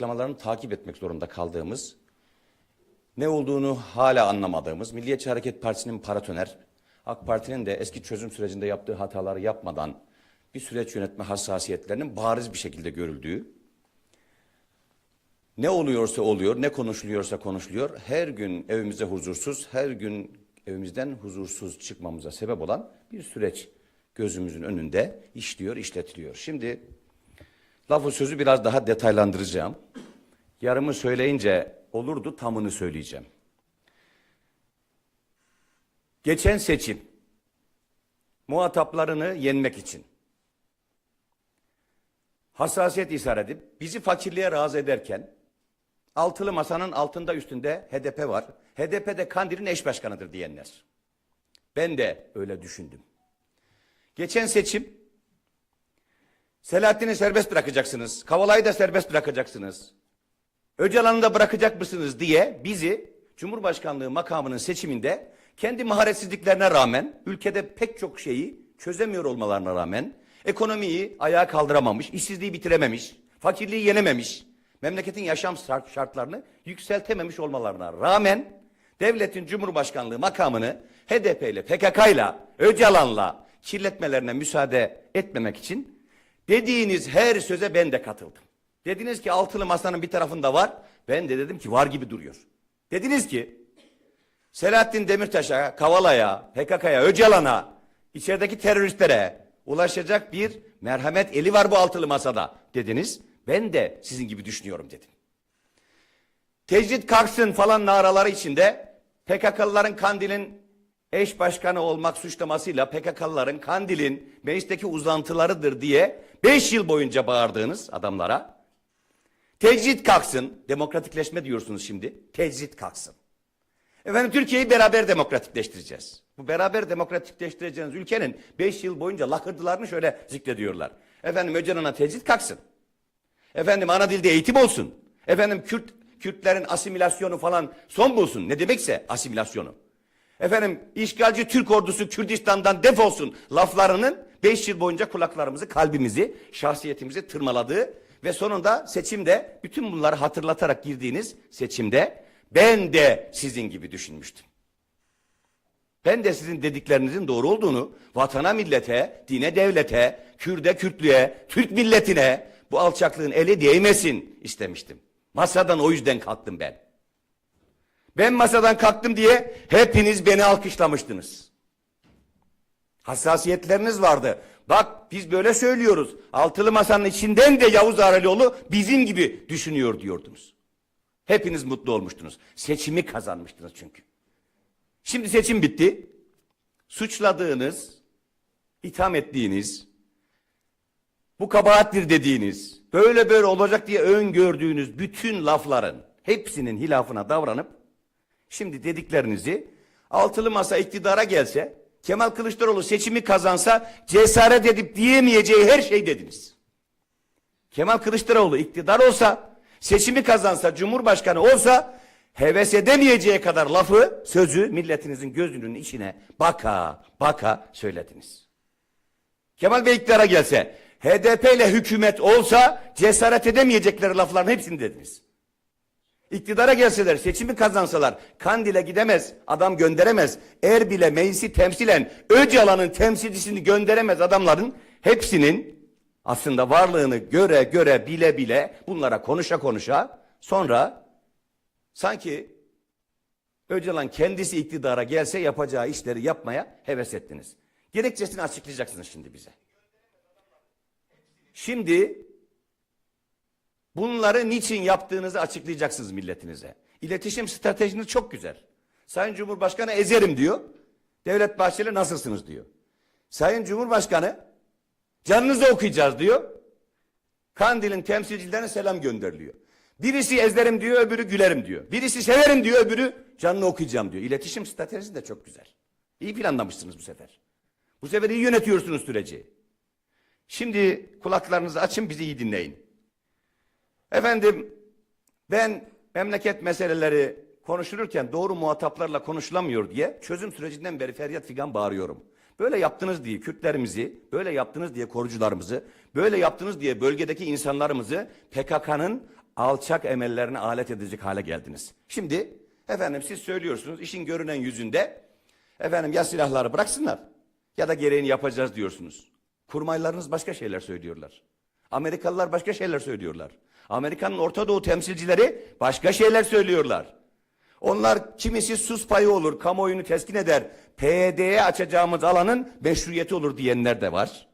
açıklamalarını takip etmek zorunda kaldığımız, ne olduğunu hala anlamadığımız, Milliyetçi Hareket Partisi'nin paratoner, AK Parti'nin de eski çözüm sürecinde yaptığı hataları yapmadan bir süreç yönetme hassasiyetlerinin bariz bir şekilde görüldüğü, ne oluyorsa oluyor, ne konuşuluyorsa konuşuluyor. Her gün evimize huzursuz, her gün evimizden huzursuz çıkmamıza sebep olan bir süreç gözümüzün önünde işliyor, işletiliyor. Şimdi lafı sözü biraz daha detaylandıracağım. Yarımı söyleyince olurdu, tamını söyleyeceğim. Geçen seçim muhataplarını yenmek için hassasiyet ishar edip bizi fakirliğe razı ederken altılı masanın altında üstünde HDP var. HDP de Kandil'in eş başkanıdır diyenler. Ben de öyle düşündüm. Geçen seçim Selahattin'i serbest bırakacaksınız. Kavala'yı da serbest bırakacaksınız. Öcalan'ı da bırakacak mısınız diye bizi Cumhurbaşkanlığı makamının seçiminde kendi maharetsizliklerine rağmen ülkede pek çok şeyi çözemiyor olmalarına rağmen ekonomiyi ayağa kaldıramamış, işsizliği bitirememiş, fakirliği yenememiş, memleketin yaşam şart- şartlarını yükseltememiş olmalarına rağmen devletin Cumhurbaşkanlığı makamını HDP ile PKK ile Öcalan'la kirletmelerine müsaade etmemek için dediğiniz her söze ben de katıldım. Dediniz ki altılı masanın bir tarafında var. Ben de dedim ki var gibi duruyor. Dediniz ki Selahattin Demirtaş'a, Kavala'ya, PKK'ya, Öcalan'a, içerideki teröristlere ulaşacak bir merhamet eli var bu altılı masada dediniz. Ben de sizin gibi düşünüyorum dedim. Tecrit kalksın falan naraları içinde PKK'lıların Kandil'in eş başkanı olmak suçlamasıyla PKK'lıların Kandil'in meclisteki uzantılarıdır diye 5 yıl boyunca bağırdığınız adamlara tecrit kalksın, demokratikleşme diyorsunuz şimdi, tecrit kalksın. Efendim Türkiye'yi beraber demokratikleştireceğiz. Bu beraber demokratikleştireceğiniz ülkenin 5 yıl boyunca lakırdılarını şöyle zikrediyorlar. Efendim Öcalan'a tecrit kalksın. Efendim ana dilde eğitim olsun. Efendim Kürt Kürtlerin asimilasyonu falan son bulsun. Ne demekse asimilasyonu. Efendim işgalci Türk ordusu Kürdistan'dan defolsun laflarının 5 yıl boyunca kulaklarımızı, kalbimizi, şahsiyetimizi tırmaladığı ve sonunda seçimde bütün bunları hatırlatarak girdiğiniz seçimde ben de sizin gibi düşünmüştüm. Ben de sizin dediklerinizin doğru olduğunu vatana millete, dine devlete, Kürde Kürtlüğe, Türk milletine bu alçaklığın eli değmesin istemiştim. Masadan o yüzden kalktım ben. Ben masadan kalktım diye hepiniz beni alkışlamıştınız. Hassasiyetleriniz vardı. Bak biz böyle söylüyoruz. Altılı masanın içinden de Yavuz Aralioğlu bizim gibi düşünüyor diyordunuz. Hepiniz mutlu olmuştunuz. Seçimi kazanmıştınız çünkü. Şimdi seçim bitti. Suçladığınız, itham ettiğiniz, bu kabahattir dediğiniz, böyle böyle olacak diye öngördüğünüz bütün lafların hepsinin hilafına davranıp şimdi dediklerinizi altılı masa iktidara gelse Kemal Kılıçdaroğlu seçimi kazansa cesaret edip diyemeyeceği her şey dediniz. Kemal Kılıçdaroğlu iktidar olsa, seçimi kazansa, cumhurbaşkanı olsa heves edemeyeceği kadar lafı, sözü milletinizin gözünün içine baka baka söylediniz. Kemal Bey iktidara gelse, HDP ile hükümet olsa cesaret edemeyecekleri lafların hepsini dediniz. İktidara gelseler, seçimi kazansalar, Kandil'e gidemez, adam gönderemez. Erbil'e meclisi temsilen Öcalan'ın temsilcisini gönderemez adamların hepsinin aslında varlığını göre göre bile bile bunlara konuşa konuşa sonra sanki Öcalan kendisi iktidara gelse yapacağı işleri yapmaya heves ettiniz. Gerekçesini açıklayacaksınız şimdi bize. Şimdi bunları niçin yaptığınızı açıklayacaksınız milletinize. İletişim stratejiniz çok güzel. Sayın Cumhurbaşkanı ezerim diyor. Devlet Bahçeli nasılsınız diyor. Sayın Cumhurbaşkanı canınızı okuyacağız diyor. Kandil'in temsilcilerine selam gönderiliyor. Birisi ezlerim diyor, öbürü gülerim diyor. Birisi severim diyor, öbürü canını okuyacağım diyor. İletişim stratejisi de çok güzel. İyi planlamışsınız bu sefer. Bu sefer iyi yönetiyorsunuz süreci. Şimdi kulaklarınızı açın bizi iyi dinleyin. Efendim ben memleket meseleleri konuşulurken doğru muhataplarla konuşulamıyor diye çözüm sürecinden beri feryat figan bağırıyorum. Böyle yaptınız diye Kürtlerimizi, böyle yaptınız diye korucularımızı, böyle yaptınız diye bölgedeki insanlarımızı PKK'nın alçak emellerine alet edecek hale geldiniz. Şimdi efendim siz söylüyorsunuz işin görünen yüzünde efendim ya silahları bıraksınlar ya da gereğini yapacağız diyorsunuz. Kurmaylarınız başka şeyler söylüyorlar. Amerikalılar başka şeyler söylüyorlar. Amerika'nın Orta Doğu temsilcileri başka şeyler söylüyorlar. Onlar kimisi sus payı olur, kamuoyunu teskin eder, PYD'ye açacağımız alanın meşruiyeti olur diyenler de var.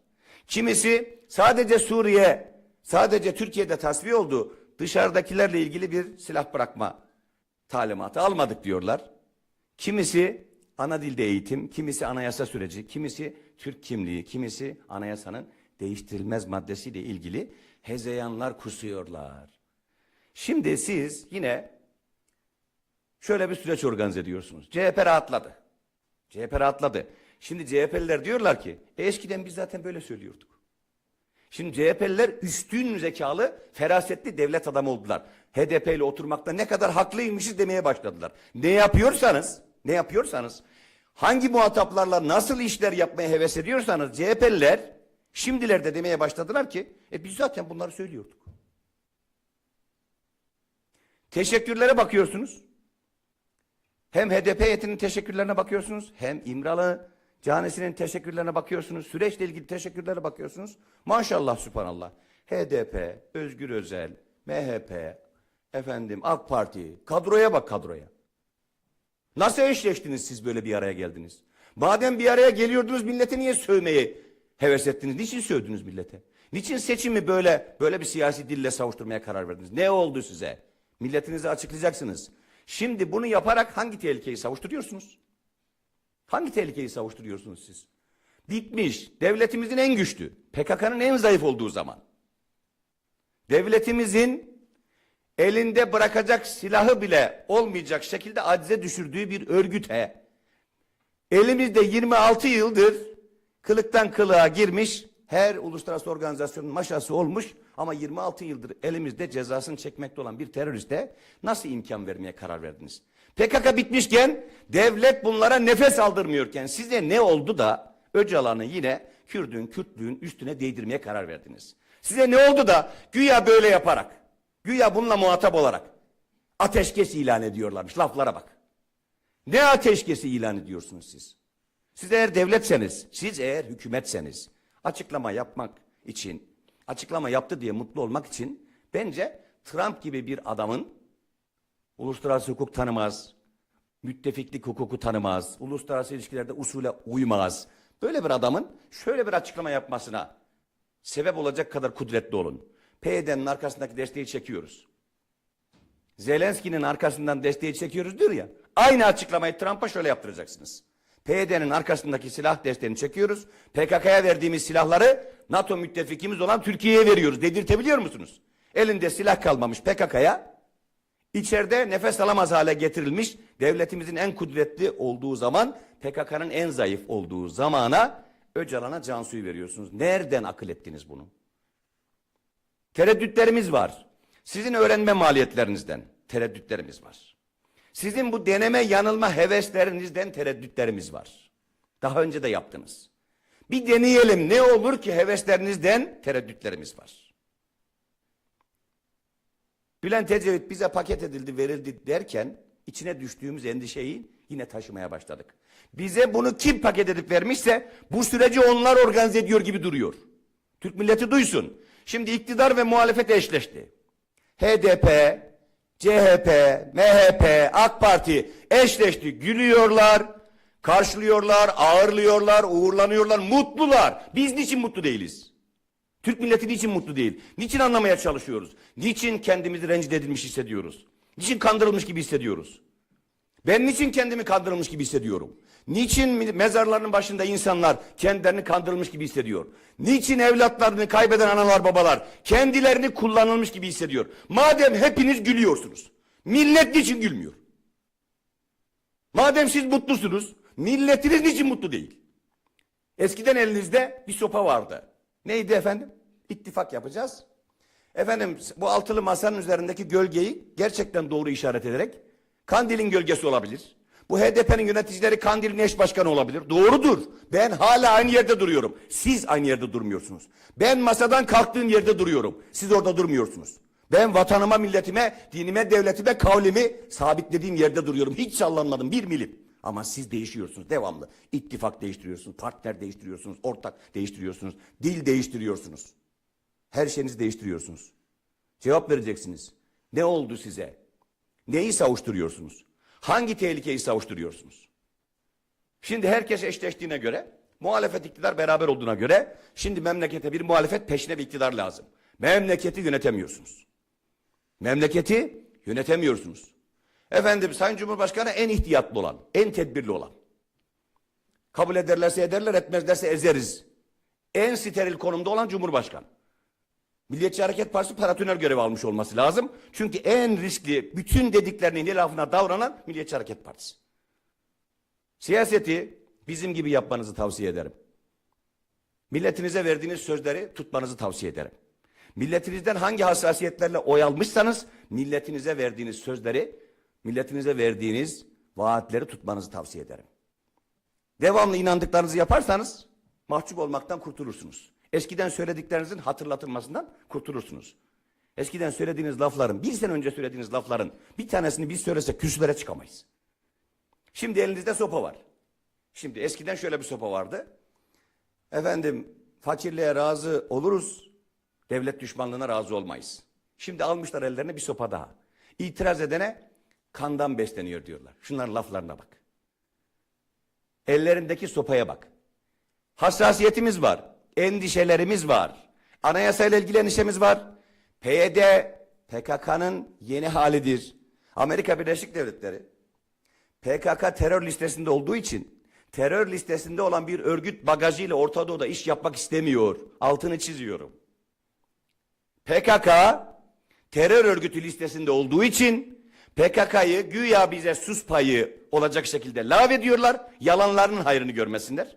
Kimisi sadece Suriye, sadece Türkiye'de tasfiye oldu, dışarıdakilerle ilgili bir silah bırakma talimatı almadık diyorlar. Kimisi ana dilde eğitim, kimisi anayasa süreci, kimisi Türk kimliği, kimisi anayasanın değiştirilmez maddesiyle ilgili hezeyanlar kusuyorlar. Şimdi siz yine şöyle bir süreç organize ediyorsunuz. CHP rahatladı. CHP rahatladı. Şimdi CHP'liler diyorlar ki e eskiden biz zaten böyle söylüyorduk. Şimdi CHP'liler üstün zekalı, ferasetli devlet adamı oldular. HDP ile oturmakta ne kadar haklıymışız demeye başladılar. Ne yapıyorsanız, ne yapıyorsanız, hangi muhataplarla nasıl işler yapmaya heves ediyorsanız CHP'liler şimdilerde demeye başladılar ki e biz zaten bunları söylüyorduk. Teşekkürlere bakıyorsunuz. Hem HDP heyetinin teşekkürlerine bakıyorsunuz, hem İmralı canisinin teşekkürlerine bakıyorsunuz, süreçle ilgili teşekkürlere bakıyorsunuz. Maşallah subhanallah. HDP, Özgür Özel, MHP, efendim AK Parti, kadroya bak kadroya. Nasıl eşleştiniz siz böyle bir araya geldiniz? Madem bir araya geliyordunuz millete niye sövmeye heves ettiniz? Niçin sövdünüz millete? Niçin seçimi böyle böyle bir siyasi dille savuşturmaya karar verdiniz? Ne oldu size? Milletinize açıklayacaksınız. Şimdi bunu yaparak hangi tehlikeyi savuşturuyorsunuz? Hangi tehlikeyi savuşturuyorsunuz siz? Bitmiş. Devletimizin en güçlü. PKK'nın en zayıf olduğu zaman. Devletimizin elinde bırakacak silahı bile olmayacak şekilde acize düşürdüğü bir örgüte elimizde 26 yıldır kılıktan kılığa girmiş her uluslararası organizasyonun maşası olmuş ama 26 yıldır elimizde cezasını çekmekte olan bir teröriste nasıl imkan vermeye karar verdiniz? PKK bitmişken devlet bunlara nefes aldırmıyorken size ne oldu da Öcalan'ı yine Kürdün, Kürtlüğün üstüne değdirmeye karar verdiniz? Size ne oldu da güya böyle yaparak, güya bununla muhatap olarak ateşkes ilan ediyorlarmış laflara bak. Ne ateşkesi ilan ediyorsunuz siz? Siz eğer devletseniz, siz eğer hükümetseniz açıklama yapmak için, açıklama yaptı diye mutlu olmak için bence Trump gibi bir adamın uluslararası hukuk tanımaz, müttefiklik hukuku tanımaz, uluslararası ilişkilerde usule uymaz. Böyle bir adamın şöyle bir açıklama yapmasına sebep olacak kadar kudretli olun. PYD'nin arkasındaki desteği çekiyoruz. Zelenski'nin arkasından desteği çekiyoruz diyor ya. Aynı açıklamayı Trump'a şöyle yaptıracaksınız. PYD'nin arkasındaki silah desteğini çekiyoruz. PKK'ya verdiğimiz silahları NATO müttefikimiz olan Türkiye'ye veriyoruz. Dedirtebiliyor musunuz? Elinde silah kalmamış PKK'ya içeride nefes alamaz hale getirilmiş devletimizin en kudretli olduğu zaman PKK'nın en zayıf olduğu zamana Öcalan'a can suyu veriyorsunuz. Nereden akıl ettiniz bunu? Tereddütlerimiz var. Sizin öğrenme maliyetlerinizden tereddütlerimiz var. Sizin bu deneme yanılma heveslerinizden tereddütlerimiz var. Daha önce de yaptınız. Bir deneyelim ne olur ki heveslerinizden tereddütlerimiz var. Bülent Ecevit bize paket edildi verildi derken içine düştüğümüz endişeyi yine taşımaya başladık. Bize bunu kim paket edip vermişse bu süreci onlar organize ediyor gibi duruyor. Türk milleti duysun. Şimdi iktidar ve muhalefet eşleşti. HDP, CHP, MHP, AK Parti eşleşti. Gülüyorlar, karşılıyorlar, ağırlıyorlar, uğurlanıyorlar, mutlular. Biz niçin mutlu değiliz? Türk milleti niçin mutlu değil? Niçin anlamaya çalışıyoruz? Niçin kendimizi rencide edilmiş hissediyoruz? Niçin kandırılmış gibi hissediyoruz? Ben niçin kendimi kandırılmış gibi hissediyorum? Niçin mezarlarının başında insanlar kendilerini kandırılmış gibi hissediyor? Niçin evlatlarını kaybeden analar babalar kendilerini kullanılmış gibi hissediyor? Madem hepiniz gülüyorsunuz. Millet niçin gülmüyor? Madem siz mutlusunuz, milletiniz niçin mutlu değil? Eskiden elinizde bir sopa vardı. Neydi efendim? İttifak yapacağız. Efendim bu altılı masanın üzerindeki gölgeyi gerçekten doğru işaret ederek Kandil'in gölgesi olabilir. Bu HDP'nin yöneticileri Kandil'in eş başkanı olabilir. Doğrudur. Ben hala aynı yerde duruyorum. Siz aynı yerde durmuyorsunuz. Ben masadan kalktığım yerde duruyorum. Siz orada durmuyorsunuz. Ben vatanıma, milletime, dinime, devletime, kavlimi sabitlediğim yerde duruyorum. Hiç sallanmadım bir milim. Ama siz değişiyorsunuz devamlı. İttifak değiştiriyorsunuz, partner değiştiriyorsunuz, ortak değiştiriyorsunuz, dil değiştiriyorsunuz. Her şeyinizi değiştiriyorsunuz. Cevap vereceksiniz. Ne oldu size? Neyi savuşturuyorsunuz? Hangi tehlikeyi savuşturuyorsunuz? Şimdi herkes eşleştiğine göre, muhalefet iktidar beraber olduğuna göre, şimdi memlekete bir muhalefet peşine bir iktidar lazım. Memleketi yönetemiyorsunuz. Memleketi yönetemiyorsunuz. Efendim Sayın Cumhurbaşkanı en ihtiyatlı olan, en tedbirli olan. Kabul ederlerse ederler, etmezlerse ezeriz. En steril konumda olan Cumhurbaşkanı. Milliyetçi Hareket Partisi paratüner görevi almış olması lazım. Çünkü en riskli, bütün dediklerinin hilafına davranan Milliyetçi Hareket Partisi. Siyaseti bizim gibi yapmanızı tavsiye ederim. Milletinize verdiğiniz sözleri tutmanızı tavsiye ederim. Milletinizden hangi hassasiyetlerle oy almışsanız milletinize verdiğiniz sözleri, milletinize verdiğiniz vaatleri tutmanızı tavsiye ederim. Devamlı inandıklarınızı yaparsanız mahcup olmaktan kurtulursunuz. Eskiden söylediklerinizin hatırlatılmasından kurtulursunuz. Eskiden söylediğiniz lafların, bir sene önce söylediğiniz lafların bir tanesini biz söylesek kürsülere çıkamayız. Şimdi elinizde sopa var. Şimdi eskiden şöyle bir sopa vardı. Efendim fakirliğe razı oluruz, devlet düşmanlığına razı olmayız. Şimdi almışlar ellerine bir sopa daha. İtiraz edene kandan besleniyor diyorlar. Şunların laflarına bak. Ellerindeki sopaya bak. Hassasiyetimiz var, endişelerimiz var. Anayasayla ilgili endişemiz var. PYD, PKK'nın yeni halidir. Amerika Birleşik Devletleri, PKK terör listesinde olduğu için terör listesinde olan bir örgüt bagajıyla Orta Doğu'da iş yapmak istemiyor. Altını çiziyorum. PKK terör örgütü listesinde olduğu için PKK'yı güya bize sus payı olacak şekilde lağvediyorlar. Yalanlarının hayrını görmesinler.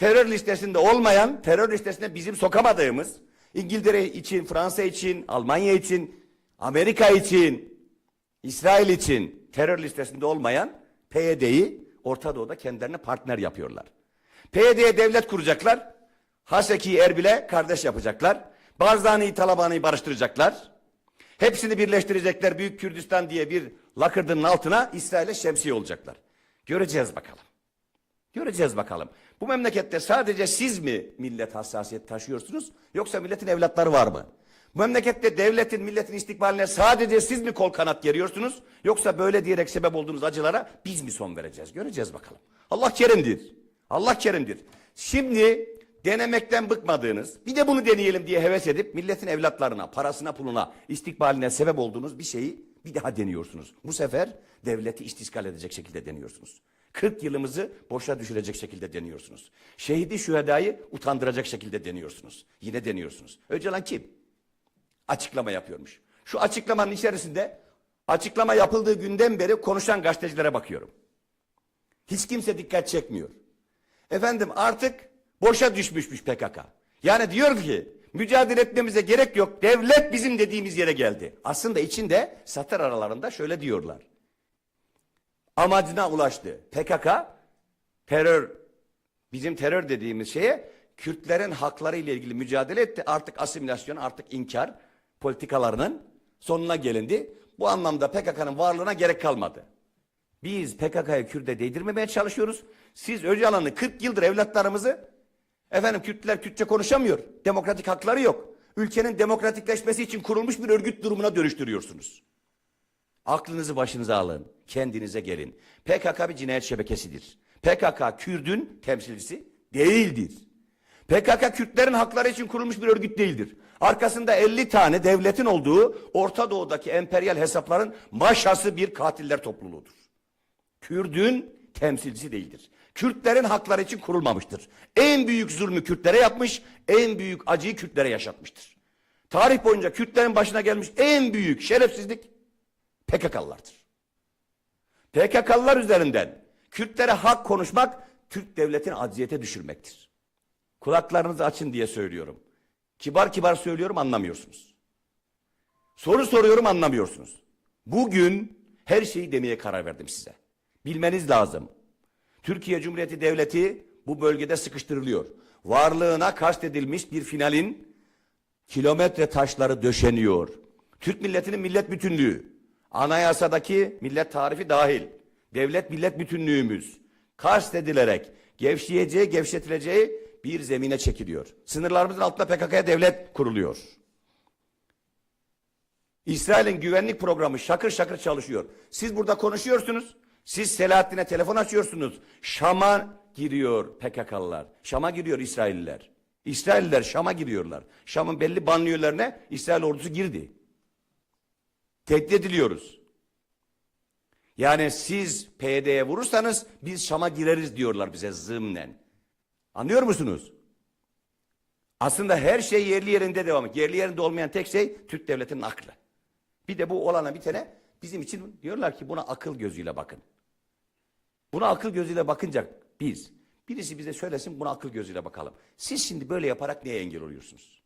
Terör listesinde olmayan, terör listesine bizim sokamadığımız İngiltere için, Fransa için, Almanya için, Amerika için, İsrail için terör listesinde olmayan PYD'yi Orta Doğu'da kendilerine partner yapıyorlar. PYD'ye devlet kuracaklar. Haseki'yi Erbil'e kardeş yapacaklar. Barzani'yi Talabani'yi barıştıracaklar. Hepsini birleştirecekler. Büyük Kürdistan diye bir lakırdının altına İsrail'e şemsiye olacaklar. Göreceğiz bakalım. Göreceğiz bakalım. Bu memlekette sadece siz mi millet hassasiyet taşıyorsunuz yoksa milletin evlatları var mı? Bu memlekette devletin, milletin istikbaline sadece siz mi kol kanat geriyorsunuz yoksa böyle diyerek sebep olduğunuz acılara biz mi son vereceğiz? Göreceğiz bakalım. Allah kerimdir. Allah kerimdir. Şimdi denemekten bıkmadığınız, bir de bunu deneyelim diye heves edip milletin evlatlarına, parasına, puluna, istikbaline sebep olduğunuz bir şeyi bir daha deniyorsunuz. Bu sefer devleti istiskal edecek şekilde deniyorsunuz. 40 yılımızı boşa düşürecek şekilde deniyorsunuz. Şehidi şühedayı utandıracak şekilde deniyorsunuz. Yine deniyorsunuz. Öcalan kim? Açıklama yapıyormuş. Şu açıklamanın içerisinde açıklama yapıldığı günden beri konuşan gazetecilere bakıyorum. Hiç kimse dikkat çekmiyor. Efendim artık boşa düşmüşmüş PKK. Yani diyor ki mücadele etmemize gerek yok. Devlet bizim dediğimiz yere geldi. Aslında içinde satır aralarında şöyle diyorlar amacına ulaştı. PKK terör bizim terör dediğimiz şeye Kürtlerin hakları ile ilgili mücadele etti. Artık asimilasyon, artık inkar politikalarının sonuna gelindi. Bu anlamda PKK'nın varlığına gerek kalmadı. Biz PKK'yı Kürt'e değdirmemeye çalışıyoruz. Siz Öcalan'ı 40 yıldır evlatlarımızı efendim Kürtler Kürtçe konuşamıyor. Demokratik hakları yok. Ülkenin demokratikleşmesi için kurulmuş bir örgüt durumuna dönüştürüyorsunuz. Aklınızı başınıza alın. Kendinize gelin. PKK bir cinayet şebekesidir. PKK Kürdün temsilcisi değildir. PKK Kürtlerin hakları için kurulmuş bir örgüt değildir. Arkasında 50 tane devletin olduğu Orta Doğu'daki emperyal hesapların maşası bir katiller topluluğudur. Kürdün temsilcisi değildir. Kürtlerin hakları için kurulmamıştır. En büyük zulmü Kürtlere yapmış, en büyük acıyı Kürtlere yaşatmıştır. Tarih boyunca Kürtlerin başına gelmiş en büyük şerefsizlik PKK'lılardır. PKK'lılar üzerinden Kürtlere hak konuşmak Türk devletini acziyete düşürmektir. Kulaklarınızı açın diye söylüyorum. Kibar kibar söylüyorum anlamıyorsunuz. Soru soruyorum anlamıyorsunuz. Bugün her şeyi demeye karar verdim size. Bilmeniz lazım. Türkiye Cumhuriyeti Devleti bu bölgede sıkıştırılıyor. Varlığına kastedilmiş bir finalin kilometre taşları döşeniyor. Türk milletinin millet bütünlüğü, anayasadaki millet tarifi dahil, devlet millet bütünlüğümüz kast edilerek gevşeyeceği, gevşetileceği bir zemine çekiliyor. Sınırlarımızın altında PKK'ya devlet kuruluyor. İsrail'in güvenlik programı şakır şakır çalışıyor. Siz burada konuşuyorsunuz. Siz Selahattin'e telefon açıyorsunuz. Şam'a giriyor PKK'lılar. Şam'a giriyor İsrailliler. İsrailliler Şam'a giriyorlar. Şam'ın belli banliyölerine İsrail ordusu girdi. Tehdit ediliyoruz. Yani siz PYD'ye vurursanız biz Şam'a gireriz diyorlar bize zımnen. Anlıyor musunuz? Aslında her şey yerli yerinde devam ediyor. Yerli yerinde olmayan tek şey Türk devletinin aklı. Bir de bu olana bitene bizim için diyorlar ki buna akıl gözüyle bakın. Buna akıl gözüyle bakınca biz, birisi bize söylesin buna akıl gözüyle bakalım. Siz şimdi böyle yaparak neye engel oluyorsunuz?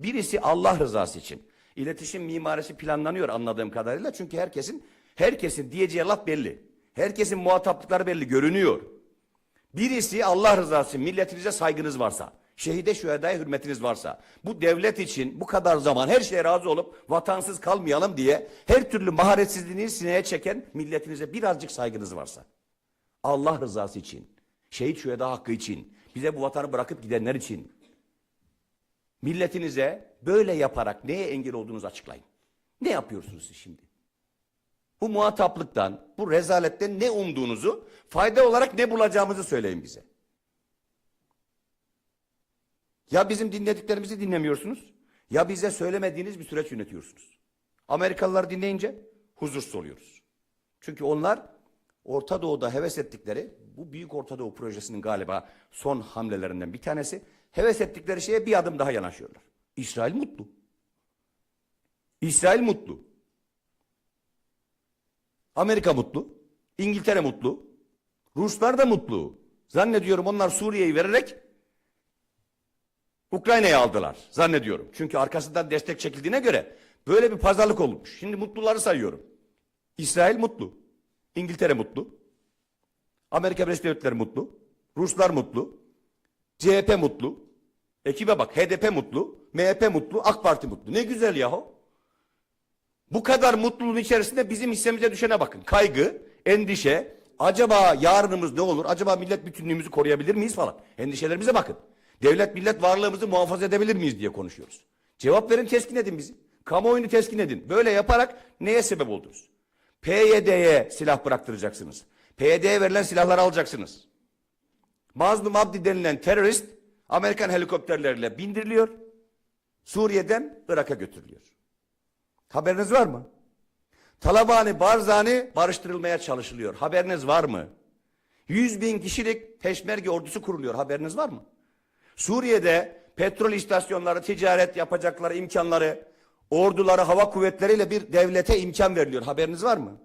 Birisi Allah rızası için. İletişim mimarisi planlanıyor anladığım kadarıyla. Çünkü herkesin herkesin diyeceği laf belli. Herkesin muhataplıkları belli, görünüyor. Birisi Allah rızası milletinize saygınız varsa, şehide şühedaya hürmetiniz varsa, bu devlet için bu kadar zaman her şeye razı olup vatansız kalmayalım diye her türlü maharetsizliğini sineye çeken milletinize birazcık saygınız varsa, Allah rızası için, şehit şüheda hakkı için, bize bu vatanı bırakıp gidenler için, milletinize böyle yaparak neye engel olduğunuzu açıklayın. Ne yapıyorsunuz siz şimdi? Bu muhataplıktan, bu rezaletten ne umduğunuzu, fayda olarak ne bulacağımızı söyleyin bize. Ya bizim dinlediklerimizi dinlemiyorsunuz, ya bize söylemediğiniz bir süreç yönetiyorsunuz. Amerikalılar dinleyince huzursuz oluyoruz. Çünkü onlar Orta Doğu'da heves ettikleri, bu Büyük Orta Doğu projesinin galiba son hamlelerinden bir tanesi, heves ettikleri şeye bir adım daha yanaşıyorlar. İsrail mutlu. İsrail mutlu. Amerika mutlu. İngiltere mutlu. Ruslar da mutlu. Zannediyorum onlar Suriye'yi vererek Ukrayna'yı aldılar. Zannediyorum. Çünkü arkasından destek çekildiğine göre böyle bir pazarlık olmuş. Şimdi mutluları sayıyorum. İsrail mutlu. İngiltere mutlu. Amerika Birleşik Devletleri mutlu. Ruslar mutlu. CHP mutlu. Ekibe bak HDP mutlu. MHP mutlu. AK Parti mutlu. Ne güzel yahu. Bu kadar mutluluğun içerisinde bizim hissemize düşene bakın. Kaygı, endişe, acaba yarınımız ne olur? Acaba millet bütünlüğümüzü koruyabilir miyiz falan. Endişelerimize bakın. Devlet millet varlığımızı muhafaza edebilir miyiz diye konuşuyoruz. Cevap verin teskin edin bizi. Kamuoyunu teskin edin. Böyle yaparak neye sebep oldunuz? PYD'ye silah bıraktıracaksınız. PYD'ye verilen silahları alacaksınız. Mazlum Abdi denilen terörist Amerikan helikopterleriyle bindiriliyor. Suriye'den Irak'a götürülüyor. Haberiniz var mı? Talabani, Barzani barıştırılmaya çalışılıyor. Haberiniz var mı? 100 bin kişilik peşmerge ordusu kuruluyor. Haberiniz var mı? Suriye'de petrol istasyonları, ticaret yapacakları imkanları, orduları, hava kuvvetleriyle bir devlete imkan veriliyor. Haberiniz var mı?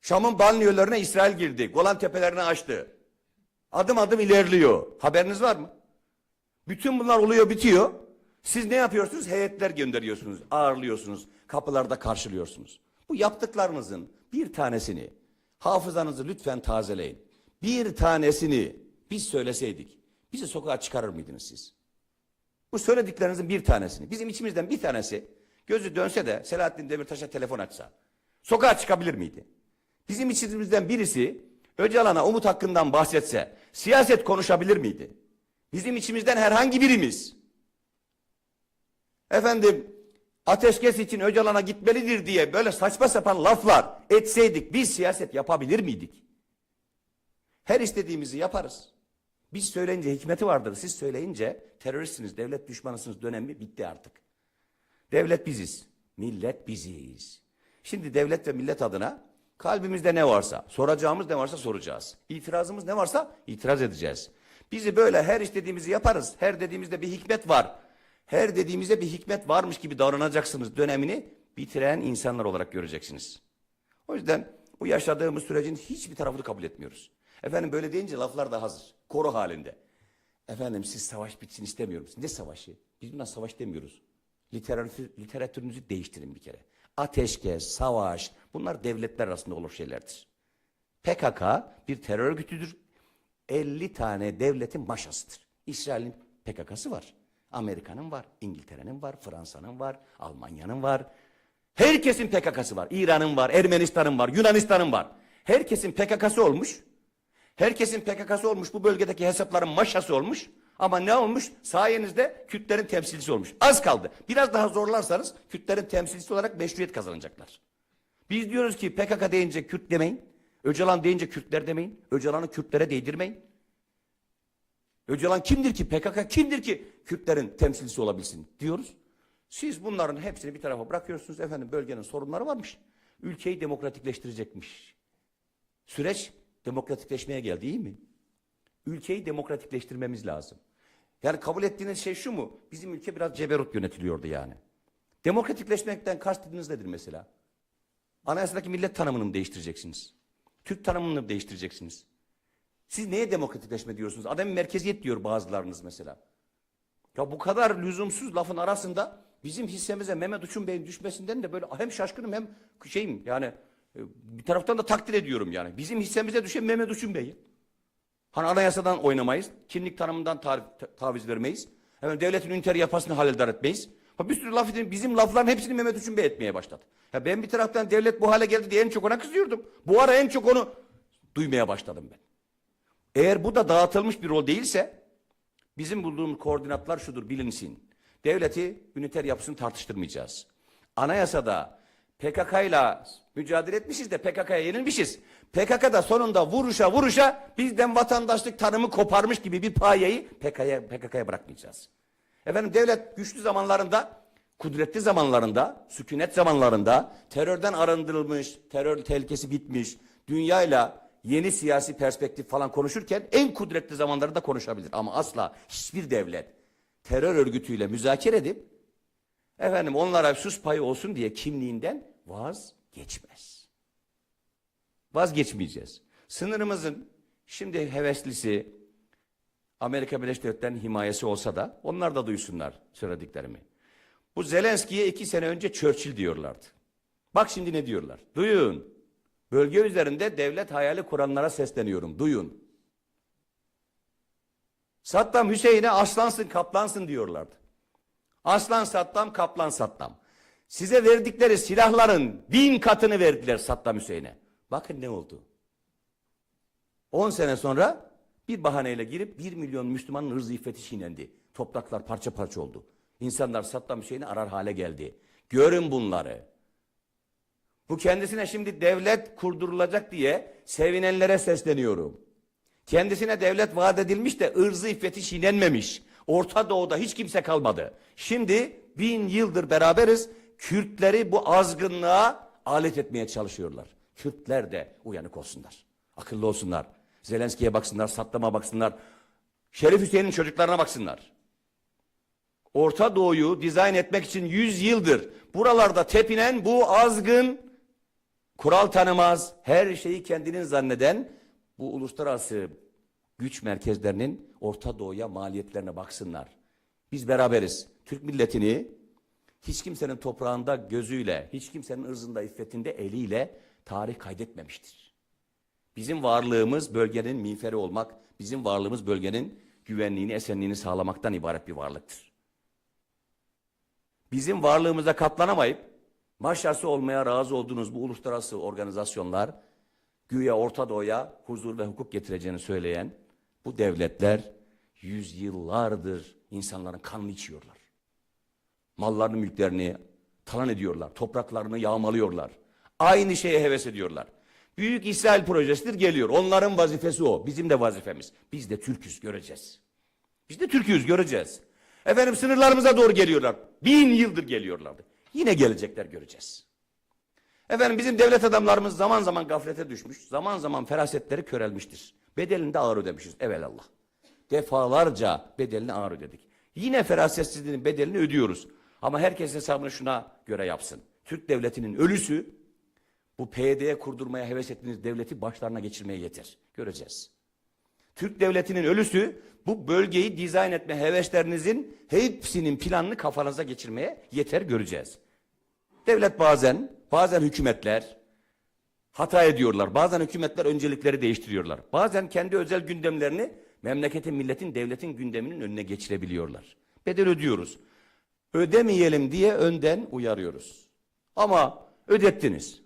Şam'ın banliyölerine İsrail girdi. Golan tepelerini açtı. Adım adım ilerliyor. Haberiniz var mı? Bütün bunlar oluyor bitiyor. Siz ne yapıyorsunuz? Heyetler gönderiyorsunuz, ağırlıyorsunuz, kapılarda karşılıyorsunuz. Bu yaptıklarınızın bir tanesini, hafızanızı lütfen tazeleyin. Bir tanesini biz söyleseydik, bizi sokağa çıkarır mıydınız siz? Bu söylediklerinizin bir tanesini, bizim içimizden bir tanesi gözü dönse de Selahattin Demirtaş'a telefon açsa, sokağa çıkabilir miydi? Bizim içimizden birisi Öcalan'a umut hakkından bahsetse, siyaset konuşabilir miydi? Bizim içimizden herhangi birimiz, efendim ateşkes için Öcalan'a gitmelidir diye böyle saçma sapan laflar etseydik biz siyaset yapabilir miydik? Her istediğimizi yaparız. Biz söyleyince hikmeti vardır. Siz söyleyince teröristsiniz, devlet düşmanısınız dönemi bitti artık. Devlet biziz. Millet biziz. Şimdi devlet ve millet adına kalbimizde ne varsa, soracağımız ne varsa soracağız. İtirazımız ne varsa itiraz edeceğiz. Bizi böyle her istediğimizi yaparız. Her dediğimizde bir hikmet var. Her dediğimizde bir hikmet varmış gibi davranacaksınız dönemini bitiren insanlar olarak göreceksiniz. O yüzden bu yaşadığımız sürecin hiçbir tarafını kabul etmiyoruz. Efendim böyle deyince laflar da hazır. Koro halinde. Efendim siz savaş bitsin istemiyorum. Ne savaşı? Biz buna savaş demiyoruz. Literatür, literatürünüzü değiştirin bir kere. Ateşkes, savaş bunlar devletler arasında olur şeylerdir. PKK bir terör örgütüdür. 50 tane devletin maşasıdır. İsrail'in PKK'sı var. Amerika'nın var, İngiltere'nin var, Fransa'nın var, Almanya'nın var. Herkesin PKK'sı var. İran'ın var, Ermenistan'ın var, Yunanistan'ın var. Herkesin PKK'sı olmuş. Herkesin PKK'sı olmuş. Bu bölgedeki hesapların maşası olmuş. Ama ne olmuş? Sayenizde Kürtlerin temsilcisi olmuş. Az kaldı. Biraz daha zorlarsanız Kürtlerin temsilcisi olarak meşruiyet kazanacaklar. Biz diyoruz ki PKK deyince Kürt demeyin. Öcalan deyince Kürtler demeyin. Öcalan'ı Kürtlere değdirmeyin. Öcalan kimdir ki? PKK kimdir ki Kürtlerin temsilcisi olabilsin diyoruz. Siz bunların hepsini bir tarafa bırakıyorsunuz. Efendim bölgenin sorunları varmış. Ülkeyi demokratikleştirecekmiş. Süreç demokratikleşmeye geldi iyi mi? Ülkeyi demokratikleştirmemiz lazım. Yani kabul ettiğiniz şey şu mu? Bizim ülke biraz ceberut yönetiliyordu yani. Demokratikleşmekten kastınız nedir mesela? Anayasadaki millet tanımını mı değiştireceksiniz? Türk tanımını mı değiştireceksiniz? Siz neye demokratikleşme diyorsunuz? Adam merkeziyet diyor bazılarınız mesela. Ya bu kadar lüzumsuz lafın arasında bizim hissemize Mehmet Uçun Bey'in düşmesinden de böyle hem şaşkınım hem şeyim yani e, bir taraftan da takdir ediyorum yani. Bizim hissemize düşen Mehmet Uçun Bey'i. Hani anayasadan oynamayız, kimlik tanımından taviz vermeyiz. Hemen devletin üniter yapısını halledar etmeyiz. Ha bir sürü laf edin, bizim lafların hepsini Mehmet Uçun Bey etmeye başladı. Ya ben bir taraftan devlet bu hale geldi diye en çok ona kızıyordum. Bu ara en çok onu duymaya başladım ben. Eğer bu da dağıtılmış bir rol değilse bizim bulduğumuz koordinatlar şudur bilinsin. Devleti üniter yapısını tartıştırmayacağız. Anayasada PKK ile mücadele etmişiz de PKK'ya yenilmişiz. PKK da sonunda vuruşa vuruşa bizden vatandaşlık tanımı koparmış gibi bir payeyi PKK'ya PKK'ya bırakmayacağız. Efendim devlet güçlü zamanlarında, kudretli zamanlarında, sükunet zamanlarında terörden arındırılmış, terör tehlikesi bitmiş, dünyayla yeni siyasi perspektif falan konuşurken en kudretli zamanlarında konuşabilir. Ama asla hiçbir devlet terör örgütüyle müzakere edip efendim onlara sus payı olsun diye kimliğinden vazgeçmez. Vazgeçmeyeceğiz. Sınırımızın şimdi heveslisi Amerika Birleşik Devletleri'nin himayesi olsa da onlar da duysunlar söylediklerimi. Bu Zelenski'ye iki sene önce Churchill diyorlardı. Bak şimdi ne diyorlar. Duyun. Bölge üzerinde devlet hayali kuranlara sesleniyorum. Duyun. Saddam Hüseyin'e aslansın kaplansın diyorlardı. Aslan Saddam, kaplan Saddam. Size verdikleri silahların bin katını verdiler Saddam Hüseyin'e. Bakın ne oldu. 10 sene sonra bir bahaneyle girip 1 milyon Müslümanın hırzı iffeti çiğnendi. Topraklar parça parça oldu. İnsanlar Saddam Hüseyin'i arar hale geldi. Görün bunları. Bu kendisine şimdi devlet kurdurulacak diye sevinenlere sesleniyorum. Kendisine devlet vaat edilmiş de ırzı iffeti çiğnenmemiş. Orta Doğu'da hiç kimse kalmadı. Şimdi bin yıldır beraberiz. Kürtleri bu azgınlığa alet etmeye çalışıyorlar. Kürtler de uyanık olsunlar. Akıllı olsunlar. Zelenski'ye baksınlar, Saddam'a baksınlar. Şerif Hüseyin'in çocuklarına baksınlar. Orta Doğu'yu dizayn etmek için yüz yıldır buralarda tepinen bu azgın, kural tanımaz, her şeyi kendinin zanneden bu uluslararası güç merkezlerinin Orta Doğu'ya maliyetlerine baksınlar. Biz beraberiz. Türk milletini hiç kimsenin toprağında gözüyle, hiç kimsenin ırzında, iffetinde eliyle tarih kaydetmemiştir. Bizim varlığımız bölgenin miğferi olmak, bizim varlığımız bölgenin güvenliğini, esenliğini sağlamaktan ibaret bir varlıktır. Bizim varlığımıza katlanamayıp maşası olmaya razı olduğunuz bu uluslararası organizasyonlar güya Orta Doğu'ya huzur ve hukuk getireceğini söyleyen bu devletler yüzyıllardır insanların kanını içiyorlar. Mallarını, mülklerini talan ediyorlar. Topraklarını yağmalıyorlar. Aynı şeye heves ediyorlar. Büyük İsrail projesidir geliyor. Onların vazifesi o. Bizim de vazifemiz. Biz de Türk'üz göreceğiz. Biz de Türk'üz göreceğiz. Efendim sınırlarımıza doğru geliyorlar. Bin yıldır geliyorlardı. Yine gelecekler göreceğiz. Efendim bizim devlet adamlarımız zaman zaman gaflete düşmüş. Zaman zaman ferasetleri körelmiştir. Bedelini de ağır ödemişiz. Evelallah. Defalarca bedelini ağır ödedik. Yine ferasetsizliğin bedelini ödüyoruz. Ama herkes hesabını şuna göre yapsın. Türk devletinin ölüsü bu PYD'ye kurdurmaya heves ettiğiniz devleti başlarına geçirmeye yeter. Göreceğiz. Türk devletinin ölüsü bu bölgeyi dizayn etme heveslerinizin hepsinin planını kafanıza geçirmeye yeter göreceğiz. Devlet bazen, bazen hükümetler hata ediyorlar. Bazen hükümetler öncelikleri değiştiriyorlar. Bazen kendi özel gündemlerini memleketin, milletin, devletin gündeminin önüne geçirebiliyorlar. Bedel ödüyoruz. Ödemeyelim diye önden uyarıyoruz. Ama ödettiniz.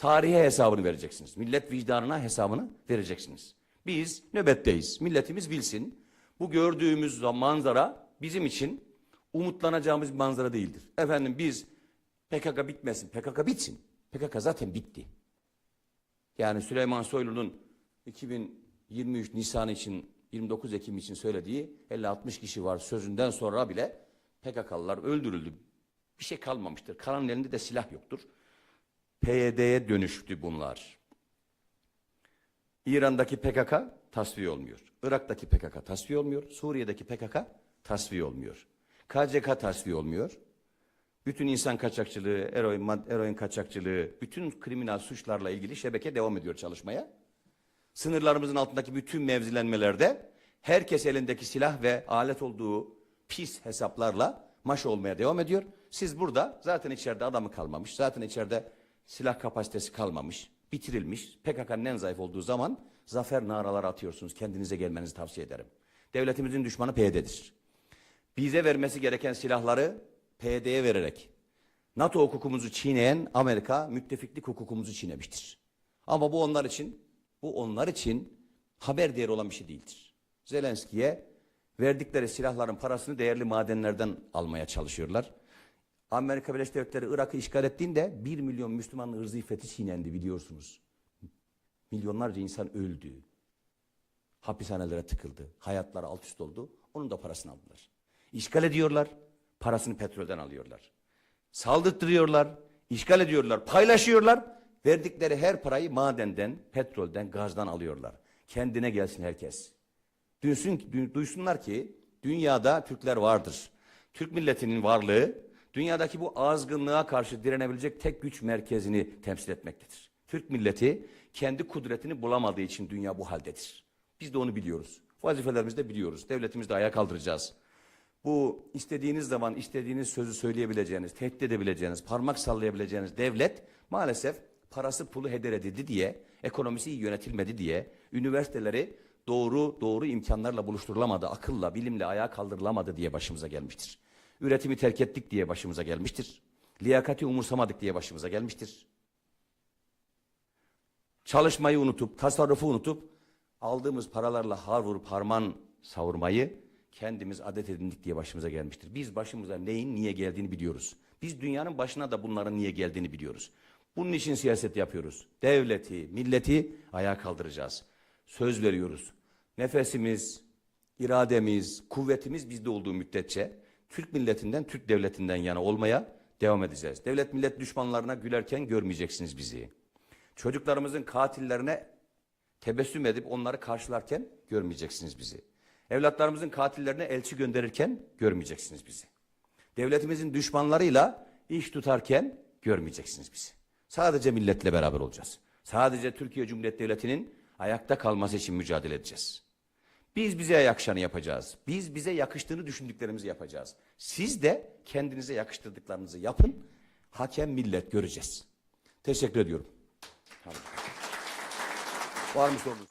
Tarihe hesabını vereceksiniz. Millet vicdanına hesabını vereceksiniz. Biz nöbetteyiz. Milletimiz bilsin. Bu gördüğümüz manzara bizim için umutlanacağımız bir manzara değildir. Efendim biz PKK bitmesin. PKK bitsin. PKK zaten bitti. Yani Süleyman Soylu'nun 2023 Nisan için 29 Ekim için söylediği 50-60 kişi var sözünden sonra bile PKK'lılar öldürüldü. Bir şey kalmamıştır. Kalanın elinde de silah yoktur. PYD'ye dönüştü bunlar. İran'daki PKK tasfiye olmuyor. Irak'taki PKK tasfiye olmuyor. Suriye'deki PKK tasfiye olmuyor. KCK tasfiye olmuyor. Bütün insan kaçakçılığı, eroin, eroin kaçakçılığı, bütün kriminal suçlarla ilgili şebeke devam ediyor çalışmaya. Sınırlarımızın altındaki bütün mevzilenmelerde herkes elindeki silah ve alet olduğu pis hesaplarla maş olmaya devam ediyor. Siz burada zaten içeride adamı kalmamış, zaten içeride silah kapasitesi kalmamış, bitirilmiş. PKK'nın en zayıf olduğu zaman zafer naraları atıyorsunuz. Kendinize gelmenizi tavsiye ederim. Devletimizin düşmanı PYD'dir. Bize vermesi gereken silahları PYD'ye vererek NATO hukukumuzu çiğneyen Amerika müttefiklik hukukumuzu çiğnemiştir. Ama bu onlar için bu onlar için haber değeri olan bir şey değildir. Zelenski'ye verdikleri silahların parasını değerli madenlerden almaya çalışıyorlar. Amerika Birleşik Devletleri Irak'ı işgal ettiğinde 1 milyon Müslümanın ırzı iffeti çiğnendi biliyorsunuz. Milyonlarca insan öldü. Hapishanelere tıkıldı. Hayatları alt üst oldu. Onun da parasını aldılar. İşgal ediyorlar. Parasını petrolden alıyorlar. Saldırtırıyorlar. işgal ediyorlar. Paylaşıyorlar. Verdikleri her parayı madenden, petrolden, gazdan alıyorlar. Kendine gelsin herkes. Duysun, du- duysunlar ki dünyada Türkler vardır. Türk milletinin varlığı dünyadaki bu azgınlığa karşı direnebilecek tek güç merkezini temsil etmektedir. Türk milleti kendi kudretini bulamadığı için dünya bu haldedir. Biz de onu biliyoruz. Vazifelerimizi de biliyoruz. Devletimizi de ayağa kaldıracağız. Bu istediğiniz zaman istediğiniz sözü söyleyebileceğiniz, tehdit edebileceğiniz, parmak sallayabileceğiniz devlet maalesef parası pulu heder edildi diye, ekonomisi iyi yönetilmedi diye, üniversiteleri doğru doğru imkanlarla buluşturulamadı, akılla, bilimle ayağa kaldırılamadı diye başımıza gelmiştir. Üretimi terk ettik diye başımıza gelmiştir. Liyakati umursamadık diye başımıza gelmiştir. Çalışmayı unutup, tasarrufu unutup, aldığımız paralarla har vurup harman savurmayı kendimiz adet edindik diye başımıza gelmiştir. Biz başımıza neyin niye geldiğini biliyoruz. Biz dünyanın başına da bunların niye geldiğini biliyoruz. Bunun için siyaset yapıyoruz. Devleti, milleti ayağa kaldıracağız. Söz veriyoruz. Nefesimiz, irademiz, kuvvetimiz bizde olduğu müddetçe Türk milletinden, Türk devletinden yana olmaya devam edeceğiz. Devlet millet düşmanlarına gülerken görmeyeceksiniz bizi. Çocuklarımızın katillerine tebessüm edip onları karşılarken görmeyeceksiniz bizi. Evlatlarımızın katillerine elçi gönderirken görmeyeceksiniz bizi. Devletimizin düşmanlarıyla iş tutarken görmeyeceksiniz bizi. Sadece milletle beraber olacağız. Sadece Türkiye Cumhuriyeti Devleti'nin ayakta kalması için mücadele edeceğiz. Biz bize yakışanı yapacağız. Biz bize yakıştığını düşündüklerimizi yapacağız. Siz de kendinize yakıştırdıklarınızı yapın. Hakem millet göreceğiz. Teşekkür ediyorum. Tamam. Var mı sorunuz?